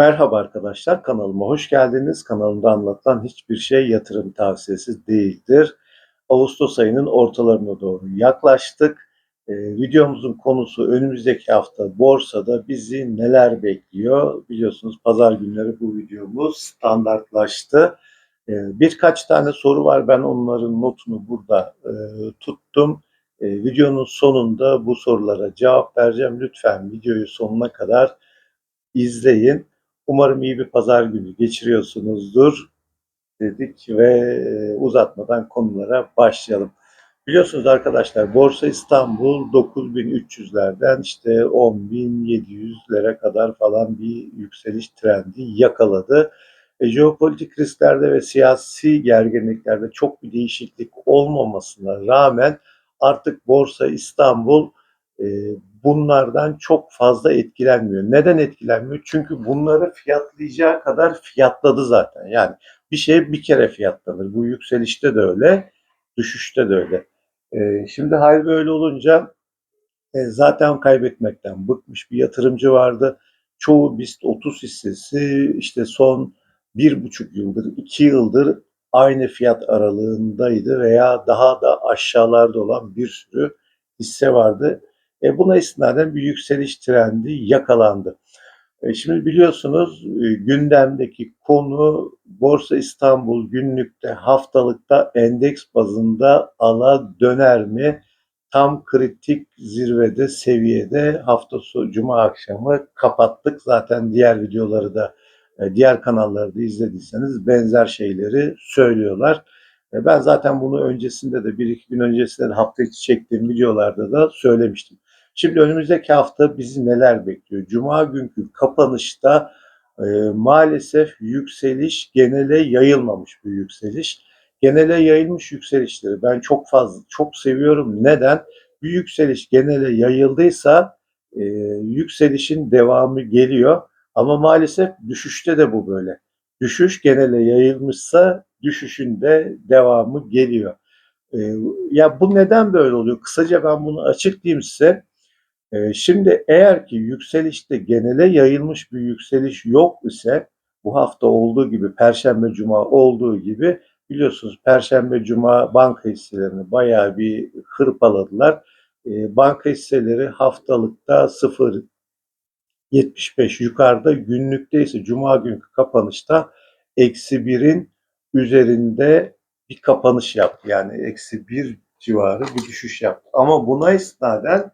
Merhaba arkadaşlar, kanalıma hoş geldiniz. Kanalımda anlatılan hiçbir şey yatırım tavsiyesi değildir. Ağustos ayının ortalarına doğru yaklaştık. Ee, videomuzun konusu önümüzdeki hafta borsada bizi neler bekliyor? Biliyorsunuz pazar günleri bu videomuz standartlaştı. Ee, birkaç tane soru var, ben onların notunu burada e, tuttum. E, videonun sonunda bu sorulara cevap vereceğim. Lütfen videoyu sonuna kadar izleyin. Umarım iyi bir pazar günü geçiriyorsunuzdur dedik ve e, uzatmadan konulara başlayalım. Biliyorsunuz arkadaşlar Borsa İstanbul 9300'lerden işte 10.700'lere kadar falan bir yükseliş trendi yakaladı. E, jeopolitik risklerde ve siyasi gerginliklerde çok bir değişiklik olmamasına rağmen artık Borsa İstanbul bunlardan çok fazla etkilenmiyor. Neden etkilenmiyor? Çünkü bunları fiyatlayacağı kadar fiyatladı zaten. Yani bir şey bir kere fiyatlanır. Bu yükselişte de öyle, düşüşte de öyle. E, şimdi hal böyle olunca e, zaten kaybetmekten bıkmış bir yatırımcı vardı. Çoğu BIST 30 hissesi işte son bir buçuk yıldır, iki yıldır aynı fiyat aralığındaydı veya daha da aşağılarda olan bir sürü hisse vardı. E, buna istinaden bir yükseliş trendi yakalandı. E, şimdi biliyorsunuz e, gündemdeki konu Borsa İstanbul günlükte haftalıkta endeks bazında ala döner mi? Tam kritik zirvede seviyede hafta sonu cuma akşamı kapattık. Zaten diğer videoları da e, diğer kanalları da izlediyseniz benzer şeyleri söylüyorlar. E, ben zaten bunu öncesinde de bir iki gün öncesinde de hafta içi çektiğim videolarda da söylemiştim. Şimdi önümüzdeki hafta bizi neler bekliyor? Cuma günkü kapanışta e, maalesef yükseliş genele yayılmamış bir yükseliş. Genele yayılmış yükselişleri ben çok fazla çok seviyorum. Neden? Bir yükseliş genele yayıldıysa e, yükselişin devamı geliyor. Ama maalesef düşüşte de bu böyle. Düşüş genele yayılmışsa düşüşün de devamı geliyor. E, ya bu neden böyle oluyor? Kısaca ben bunu açıklayayım size. Ee, şimdi eğer ki yükselişte genele yayılmış bir yükseliş yok ise bu hafta olduğu gibi Perşembe Cuma olduğu gibi biliyorsunuz Perşembe Cuma banka hisselerini bayağı bir hırpaladılar. Ee, banka hisseleri haftalıkta 0.75 yukarıda günlükte ise Cuma günkü kapanışta eksi birin üzerinde bir kapanış yaptı. Yani eksi bir civarı bir düşüş yaptı. Ama buna isnaden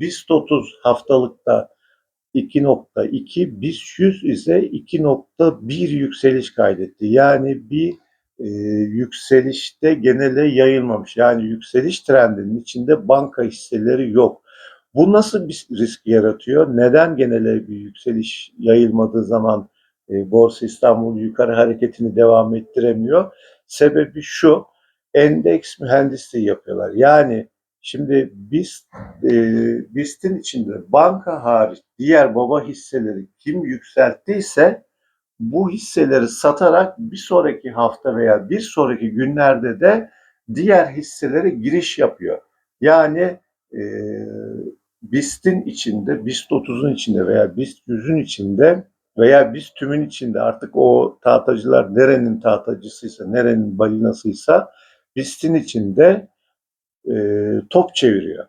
BIST 30 haftalıkta 2.2, BIST 100 ise 2.1 yükseliş kaydetti. Yani bir e, yükselişte genele yayılmamış. Yani yükseliş trendinin içinde banka hisseleri yok. Bu nasıl bir risk yaratıyor? Neden genele bir yükseliş yayılmadığı zaman e, Borsa İstanbul yukarı hareketini devam ettiremiyor? Sebebi şu, endeks mühendisliği yapıyorlar. Yani Şimdi BIST, e, BIST'in içinde banka hariç diğer baba hisseleri kim yükselttiyse bu hisseleri satarak bir sonraki hafta veya bir sonraki günlerde de diğer hisselere giriş yapıyor. Yani e, BIST'in içinde, BIST 30'un içinde veya BIST 100'ün içinde veya BIST tümün içinde artık o tahtacılar nerenin tahtacısıysa, nerenin balinasıysa BIST'in içinde e, top çeviriyor.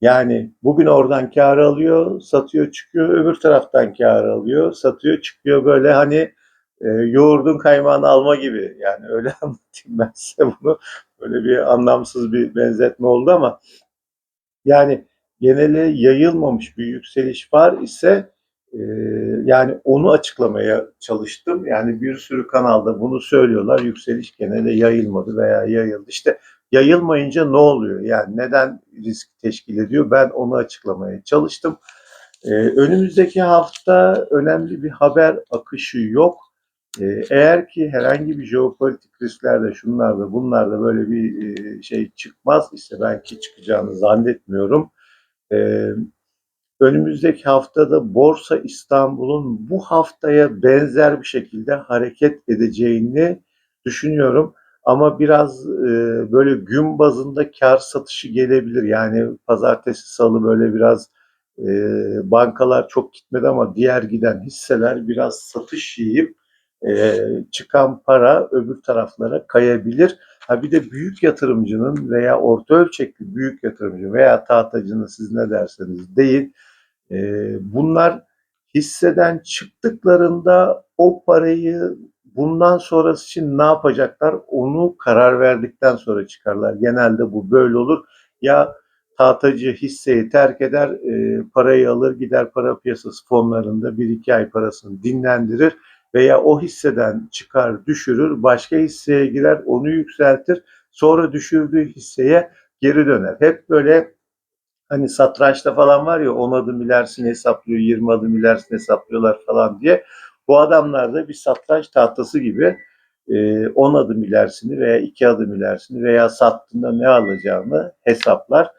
Yani bugün oradan kar alıyor, satıyor, çıkıyor, öbür taraftan kar alıyor, satıyor, çıkıyor böyle hani e, yoğurdun kaymağını alma gibi. Yani öyle anlatayım ben size bunu. Böyle bir anlamsız bir benzetme oldu ama yani genele yayılmamış bir yükseliş var ise e, yani onu açıklamaya çalıştım. Yani bir sürü kanalda bunu söylüyorlar. Yükseliş genele yayılmadı veya yayıldı. İşte yayılmayınca ne oluyor? Yani neden risk teşkil ediyor? Ben onu açıklamaya çalıştım. Ee, önümüzdeki hafta önemli bir haber akışı yok. Ee, eğer ki herhangi bir jeopolitik risklerde, şunlarda, bunlarda böyle bir e, şey çıkmaz ise ben ki çıkacağını zannetmiyorum. Ee, önümüzdeki haftada Borsa İstanbul'un bu haftaya benzer bir şekilde hareket edeceğini düşünüyorum. Ama biraz e, böyle gün bazında kar satışı gelebilir. Yani pazartesi salı böyle biraz e, bankalar çok gitmedi ama diğer giden hisseler biraz satış yiyip e, çıkan para öbür taraflara kayabilir. Ha bir de büyük yatırımcının veya orta ölçekli büyük yatırımcı veya tahtacının siz ne derseniz deyin. E, bunlar hisseden çıktıklarında o parayı bundan sonrası için ne yapacaklar onu karar verdikten sonra çıkarlar. Genelde bu böyle olur. Ya tahtacı hisseyi terk eder, e, parayı alır gider para piyasası fonlarında bir iki ay parasını dinlendirir veya o hisseden çıkar düşürür, başka hisseye girer, onu yükseltir, sonra düşürdüğü hisseye geri döner. Hep böyle hani satrançta falan var ya 10 adım ilerisini hesaplıyor, 20 adım ilerisini hesaplıyorlar falan diye. Bu adamlar da bir satranç tahtası gibi 10 adım ilerisini veya 2 adım ilerisini veya sattığında ne alacağını hesaplar.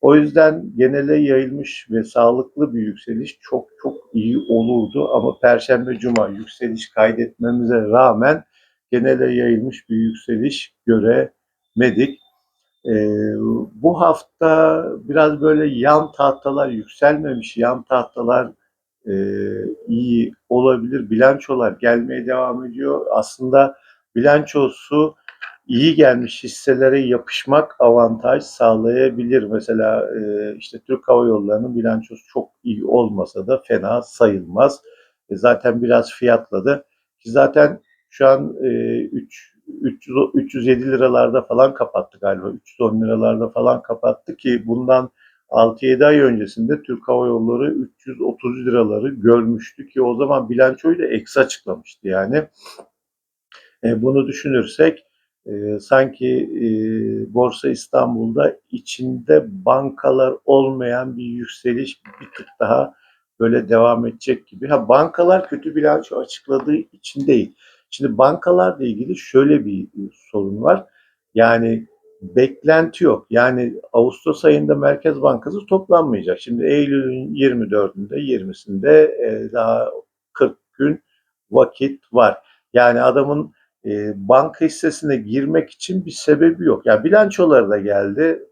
O yüzden genele yayılmış ve sağlıklı bir yükseliş çok çok iyi olurdu ama Perşembe Cuma yükseliş kaydetmemize rağmen genele yayılmış bir yükseliş göremedik. Ee, bu hafta biraz böyle yan tahtalar yükselmemiş, yan tahtalar e, iyi olabilir. Bilançolar gelmeye devam ediyor. Aslında bilançosu iyi gelmiş hisselere yapışmak avantaj sağlayabilir. Mesela e, işte Türk Hava Yolları'nın bilançosu çok iyi olmasa da fena sayılmaz. E, zaten biraz fiyatladı. Ki zaten şu an e, 3 300, 307 liralarda falan kapattı galiba. 310 liralarda falan kapattı ki bundan 6-7 ay öncesinde Türk Hava Yolları 330 liraları görmüştü ki o zaman bilançoyu da eksi açıklamıştı yani. E, bunu düşünürsek e, sanki e, Borsa İstanbul'da içinde bankalar olmayan bir yükseliş bir tık daha böyle devam edecek gibi. Ha bankalar kötü bilanço açıkladığı için değil. Şimdi bankalarla ilgili şöyle bir sorun var. Yani beklenti yok. Yani Ağustos ayında Merkez Bankası toplanmayacak. Şimdi Eylül'ün 24'ünde 20'sinde e, daha 40 gün vakit var. Yani adamın e, banka hissesine girmek için bir sebebi yok. Yani bilançoları da geldi.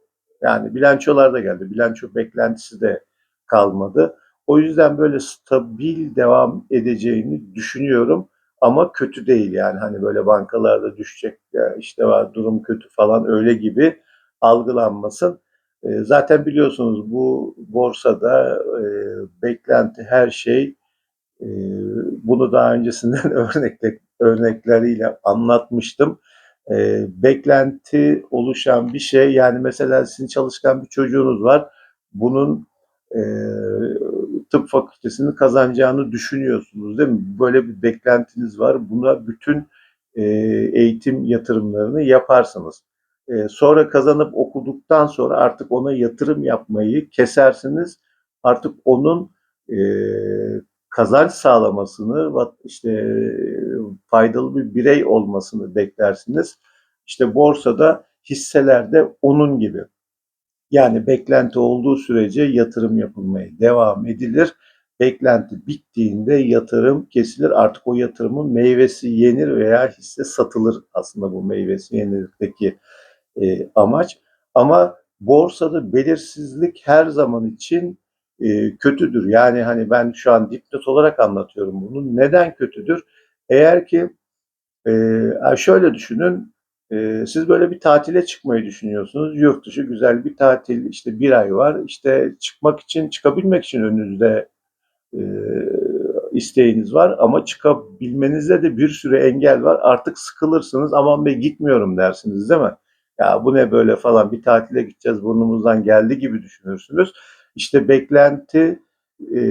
Yani bilançolar da geldi. Bilanço beklentisi de kalmadı. O yüzden böyle stabil devam edeceğini düşünüyorum. Ama kötü değil yani hani böyle bankalarda düşecek ya işte var durum kötü falan öyle gibi algılanmasın. E, zaten biliyorsunuz bu borsada e, beklenti her şey e, bunu daha öncesinden örnekle, örnekleriyle anlatmıştım. E, beklenti oluşan bir şey yani mesela sizin çalışkan bir çocuğunuz var. Bunun e, tıp fakültesini kazanacağını düşünüyorsunuz değil mi? Böyle bir beklentiniz var. Buna bütün e, eğitim yatırımlarını yaparsınız. E, sonra kazanıp okuduktan sonra artık ona yatırım yapmayı kesersiniz. Artık onun e, kazanç sağlamasını, işte faydalı bir birey olmasını beklersiniz. İşte borsada hisselerde onun gibi. Yani beklenti olduğu sürece yatırım yapılmaya devam edilir. Beklenti bittiğinde yatırım kesilir. Artık o yatırımın meyvesi yenir veya hisse satılır aslında bu meyvesi yenirirdeki e, amaç. Ama borsada belirsizlik her zaman için e, kötüdür. Yani hani ben şu an dipnot olarak anlatıyorum bunu. Neden kötüdür? Eğer ki e, şöyle düşünün ee, siz böyle bir tatile çıkmayı düşünüyorsunuz. Yurt dışı güzel bir tatil, işte bir ay var. İşte çıkmak için, çıkabilmek için önünüzde e, isteğiniz var ama çıkabilmenizde de bir sürü engel var. Artık sıkılırsınız aman be gitmiyorum dersiniz değil mi? Ya bu ne böyle falan bir tatile gideceğiz burnumuzdan geldi gibi düşünürsünüz. İşte beklenti e,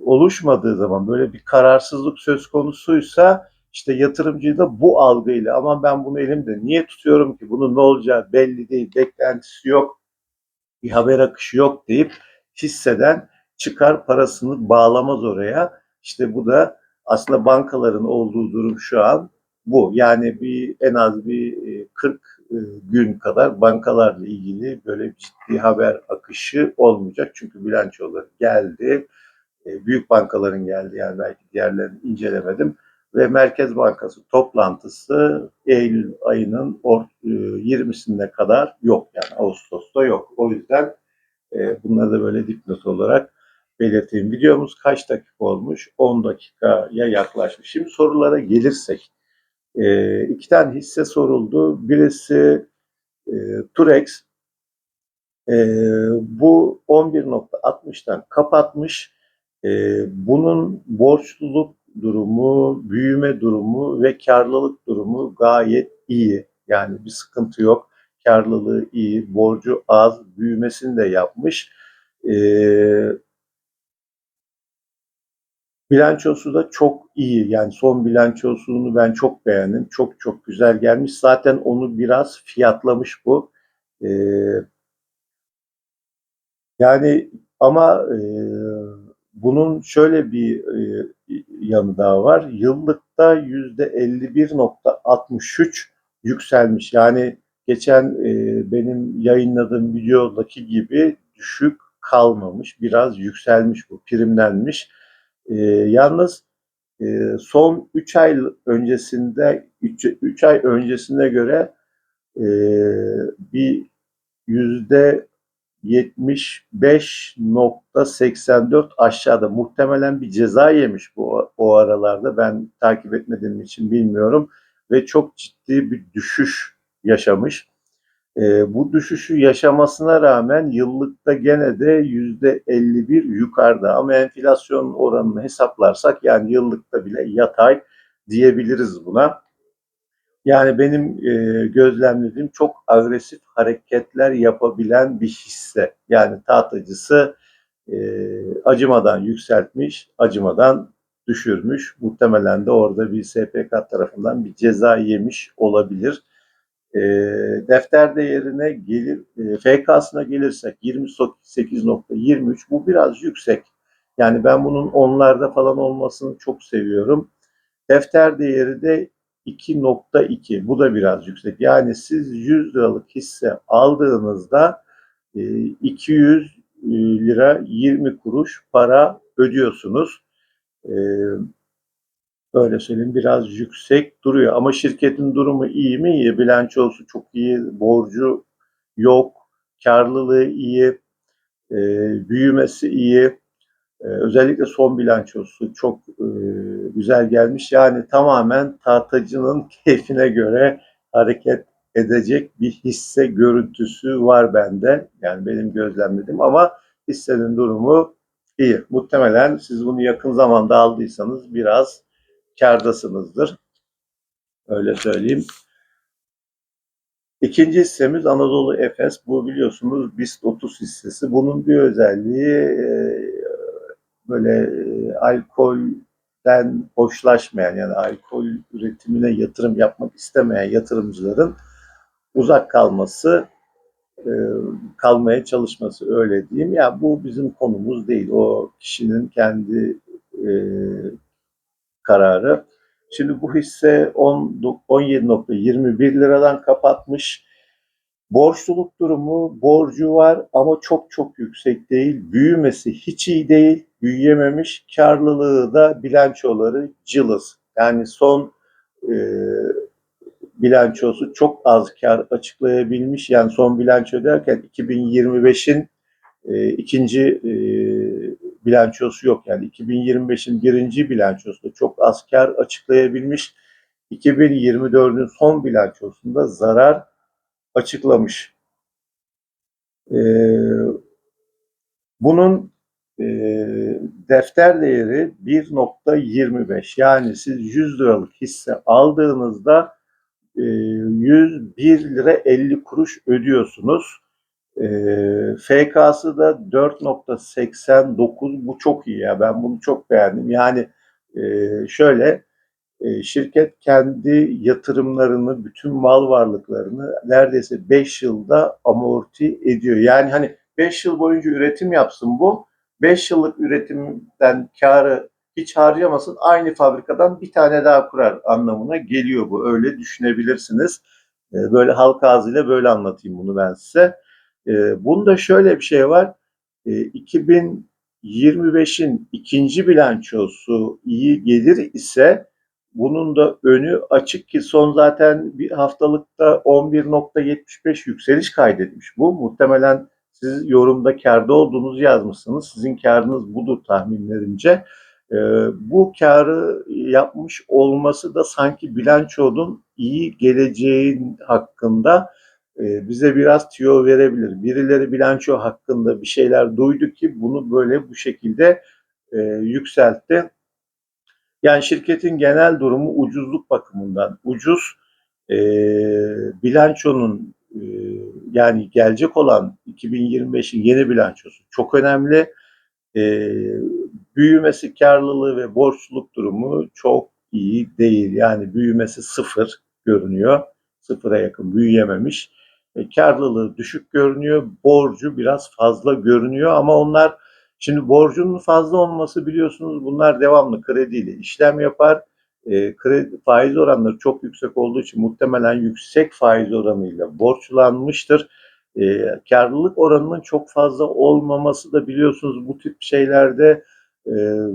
oluşmadığı zaman böyle bir kararsızlık söz konusuysa işte yatırımcıyı da bu algıyla ama ben bunu elimde niye tutuyorum ki bunun ne olacağı belli değil, beklentisi yok, bir haber akışı yok deyip hisseden çıkar parasını bağlamaz oraya. İşte bu da aslında bankaların olduğu durum şu an bu. Yani bir en az bir 40 e, e, gün kadar bankalarla ilgili böyle ciddi haber akışı olmayacak. Çünkü bilançoları geldi. E, büyük bankaların geldi yani belki diğerlerini incelemedim ve Merkez Bankası toplantısı Eylül ayının 20'sinde e, kadar yok yani Ağustos'ta yok. O yüzden E, bunları da böyle dipnot olarak belirteyim. Videomuz kaç dakika olmuş? 10 dakikaya yaklaşmış. Şimdi sorulara gelirsek. E, iki tane hisse soruldu. Birisi e, Turex. E, bu 11.60'tan kapatmış. E, bunun borçluluk durumu, büyüme durumu ve karlılık durumu gayet iyi. Yani bir sıkıntı yok. Karlılığı iyi, borcu az, büyümesini de yapmış. Ee, bilançosu da çok iyi. Yani son bilançosunu ben çok beğendim. Çok çok güzel gelmiş. Zaten onu biraz fiyatlamış bu. Ee, yani ama e, bunun şöyle bir e, yanı daha var. Yıllıkta yüzde 51.63 yükselmiş. Yani geçen e, benim yayınladığım videodaki gibi düşük kalmamış. Biraz yükselmiş bu, primlenmiş. E, yalnız e, son 3 ay öncesinde 3 ay öncesine göre bir yüzde 75.84 aşağıda. Muhtemelen bir ceza yemiş bu o aralarda. Ben takip etmediğim için bilmiyorum ve çok ciddi bir düşüş yaşamış. E, bu düşüşü yaşamasına rağmen yıllıkta gene de yüzde 51 yukarıda ama enflasyon oranını hesaplarsak yani yıllıkta bile yatay diyebiliriz buna. Yani benim e, gözlemlediğim çok agresif hareketler yapabilen bir hisse. Yani tahtacısı e, acımadan yükseltmiş, acımadan düşürmüş. Muhtemelen de orada bir SPK tarafından bir ceza yemiş olabilir. E, defter değerine gelir, e, FK'sına gelirsek 28.23 bu biraz yüksek. Yani ben bunun onlarda falan olmasını çok seviyorum. Defter değeri de 2.2. Bu da biraz yüksek. Yani siz 100 liralık hisse aldığınızda 200 e, lira 20 kuruş para ödüyorsunuz. E, öyle söyleyeyim biraz yüksek duruyor ama şirketin durumu iyi mi? İyi. Bilançosu çok iyi, borcu yok, karlılığı iyi, e, büyümesi iyi. Ee, özellikle son bilançosu çok e, güzel gelmiş. Yani tamamen tahtacının keyfine göre hareket edecek bir hisse görüntüsü var bende. Yani benim gözlemledim ama hissenin durumu iyi. Muhtemelen siz bunu yakın zamanda aldıysanız biraz kardasınızdır. Öyle söyleyeyim. İkinci hissemiz Anadolu Efes. Bu biliyorsunuz BIST 30 hissesi. Bunun bir özelliği e, böyle e, alkolden hoşlaşmayan yani alkol üretimine yatırım yapmak istemeyen yatırımcıların uzak kalması e, kalmaya çalışması öyle diyeyim. Ya bu bizim konumuz değil. O kişinin kendi e, kararı. Şimdi bu hisse 17.21 liradan kapatmış. Borçluluk durumu, borcu var ama çok çok yüksek değil. Büyümesi hiç iyi değil, büyüyememiş. Karlılığı da bilançoları cılız. Yani son e, bilançosu çok az kar açıklayabilmiş. Yani son bilanço derken 2025'in e, ikinci e, bilançosu yok. Yani 2025'in birinci bilançosu da çok az kar açıklayabilmiş. 2024'ün son bilançosunda zarar açıklamış. E, bunun e, defter değeri 1.25 yani siz 100 liralık hisse aldığınızda e, 101 lira 50 kuruş ödüyorsunuz. E, FK'sı da 4.89 bu çok iyi ya ben bunu çok beğendim. Yani e, şöyle şirket kendi yatırımlarını, bütün mal varlıklarını neredeyse 5 yılda amorti ediyor. Yani hani 5 yıl boyunca üretim yapsın bu. 5 yıllık üretimden karı hiç harcamasın. Aynı fabrikadan bir tane daha kurar anlamına geliyor bu. Öyle düşünebilirsiniz. E, böyle halk ağzıyla böyle anlatayım bunu ben size. E, bunda şöyle bir şey var. 2025'in ikinci bilançosu iyi gelir ise bunun da önü açık ki son zaten bir haftalıkta 11.75 yükseliş kaydetmiş bu. Muhtemelen Siz yorumda kârda olduğunuzu yazmışsınız. Sizin kârınız budur tahminlerimce. E, bu kârı yapmış olması da sanki bilançonun iyi geleceğin hakkında e, bize biraz tüyo verebilir. Birileri bilanço hakkında bir şeyler duydu ki bunu böyle bu şekilde e, yükseltti. Yani şirketin genel durumu ucuzluk bakımından ucuz. E, bilançonun e, yani gelecek olan 2025'in yeni bilançosu çok önemli. E, büyümesi, karlılığı ve borçluluk durumu çok iyi değil. Yani büyümesi sıfır görünüyor. Sıfıra yakın büyüyememiş. E, karlılığı düşük görünüyor. Borcu biraz fazla görünüyor ama onlar şimdi borcunun fazla olması biliyorsunuz bunlar devamlı krediyle işlem yapar. E, kredi faiz oranları çok yüksek olduğu için muhtemelen yüksek faiz oranıyla borçlanmıştır. E, karlılık oranının çok fazla olmaması da biliyorsunuz bu tip şeylerde e,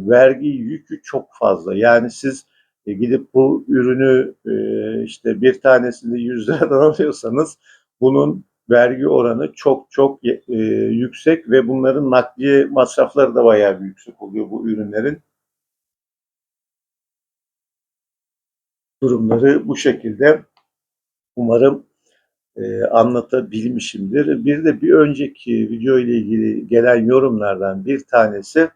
vergi yükü çok fazla. Yani siz e, gidip bu ürünü e, işte bir tanesini 100 liradan alıyorsanız bunun vergi oranı çok çok e, yüksek ve bunların nakliye masrafları da bayağı bir yüksek oluyor bu ürünlerin. Durumları bu şekilde. Umarım e, anlatabilmişimdir. Bir de bir önceki video ile ilgili gelen yorumlardan bir tanesi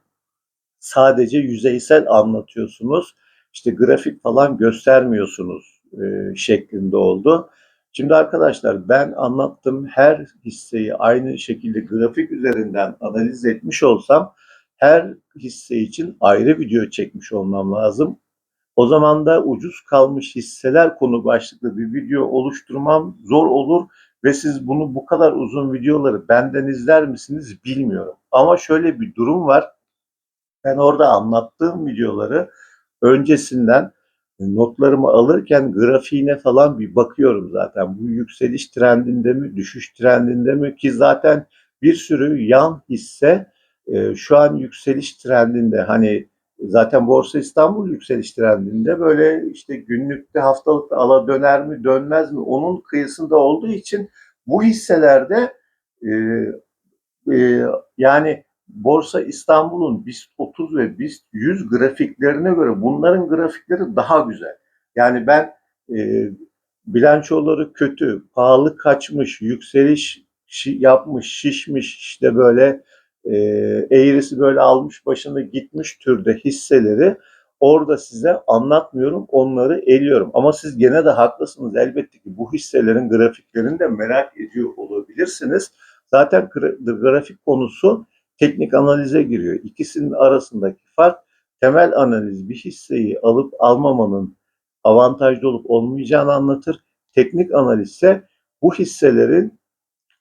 sadece yüzeysel anlatıyorsunuz. İşte grafik falan göstermiyorsunuz e, şeklinde oldu. Şimdi arkadaşlar ben anlattığım her hisseyi aynı şekilde grafik üzerinden analiz etmiş olsam her hisse için ayrı video çekmiş olmam lazım. O zaman da ucuz kalmış hisseler konu başlıklı bir video oluşturmam zor olur ve siz bunu bu kadar uzun videoları benden izler misiniz bilmiyorum. Ama şöyle bir durum var. Ben orada anlattığım videoları öncesinden notlarımı alırken grafiğine falan bir bakıyorum zaten. Bu yükseliş trendinde mi, düşüş trendinde mi ki zaten bir sürü yan hisse e, şu an yükseliş trendinde. Hani zaten Borsa İstanbul yükseliş trendinde böyle işte günlükte haftalıkta ala döner mi dönmez mi onun kıyısında olduğu için bu hisselerde e, e, yani Borsa İstanbul'un BIST 30 ve BIST 100 grafiklerine göre bunların grafikleri daha güzel. Yani ben e, bilançoları kötü, pahalı kaçmış, yükseliş yapmış, şişmiş işte böyle e, eğrisi böyle almış başını gitmiş türde hisseleri orada size anlatmıyorum, onları eliyorum. Ama siz gene de haklısınız elbette ki bu hisselerin grafiklerini de merak ediyor olabilirsiniz. Zaten grafik konusu teknik analize giriyor. İkisinin arasındaki fark temel analiz bir hisseyi alıp almamanın avantajlı olup olmayacağını anlatır. Teknik analiz ise bu hisselerin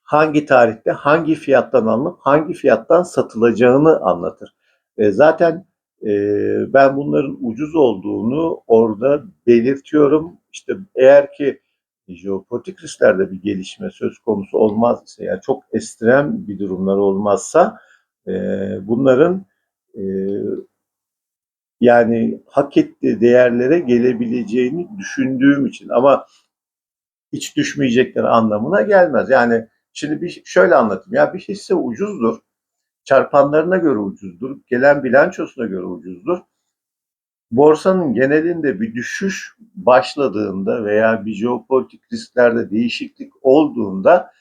hangi tarihte hangi fiyattan alınıp hangi fiyattan satılacağını anlatır. E, zaten e, ben bunların ucuz olduğunu orada belirtiyorum. İşte eğer ki jeopolitik risklerde bir gelişme söz konusu olmaz ise yani çok ekstrem bir durumlar olmazsa e, bunların e, yani hak ettiği değerlere gelebileceğini düşündüğüm için ama hiç düşmeyecekler anlamına gelmez. Yani şimdi bir şöyle anlatayım. Ya bir hisse ucuzdur. Çarpanlarına göre ucuzdur. Gelen bilançosuna göre ucuzdur. Borsanın genelinde bir düşüş başladığında veya bir jeopolitik risklerde değişiklik olduğunda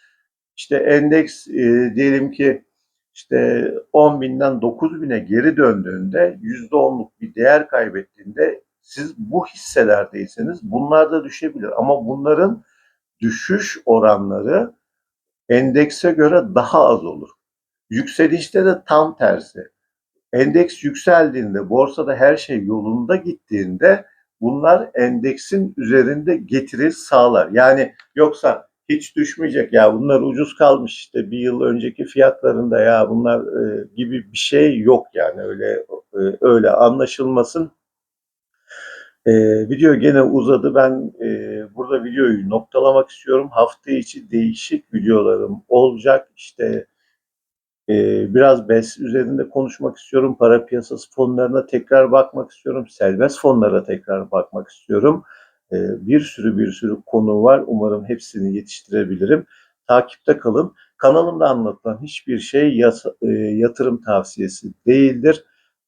işte endeks e, diyelim ki işte 10 binden 9 bine geri döndüğünde %10'luk bir değer kaybettiğinde siz bu hisselerdeyseniz bunlar da düşebilir. Ama bunların düşüş oranları endekse göre daha az olur. Yükselişte de tam tersi. Endeks yükseldiğinde, borsada her şey yolunda gittiğinde bunlar endeksin üzerinde getiri sağlar. Yani yoksa hiç düşmeyecek. Ya bunlar ucuz kalmış işte bir yıl önceki fiyatlarında ya bunlar e, gibi bir şey yok yani. Öyle e, öyle anlaşılmasın. E, video gene uzadı. Ben e, burada videoyu noktalamak istiyorum. Hafta içi değişik videolarım olacak. İşte e, biraz BES üzerinde konuşmak istiyorum. Para piyasası fonlarına tekrar bakmak istiyorum. Serbest fonlara tekrar bakmak istiyorum. Ee, bir sürü bir sürü konu var. Umarım hepsini yetiştirebilirim. Takipte kalın. Kanalımda anlatılan hiçbir şey e, yatırım tavsiyesi değildir.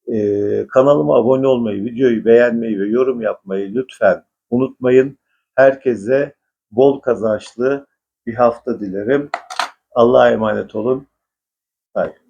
E, kanalıma abone olmayı, videoyu beğenmeyi ve yorum yapmayı lütfen unutmayın. Herkese bol kazançlı bir hafta dilerim. Allah'a emanet olun. Bye.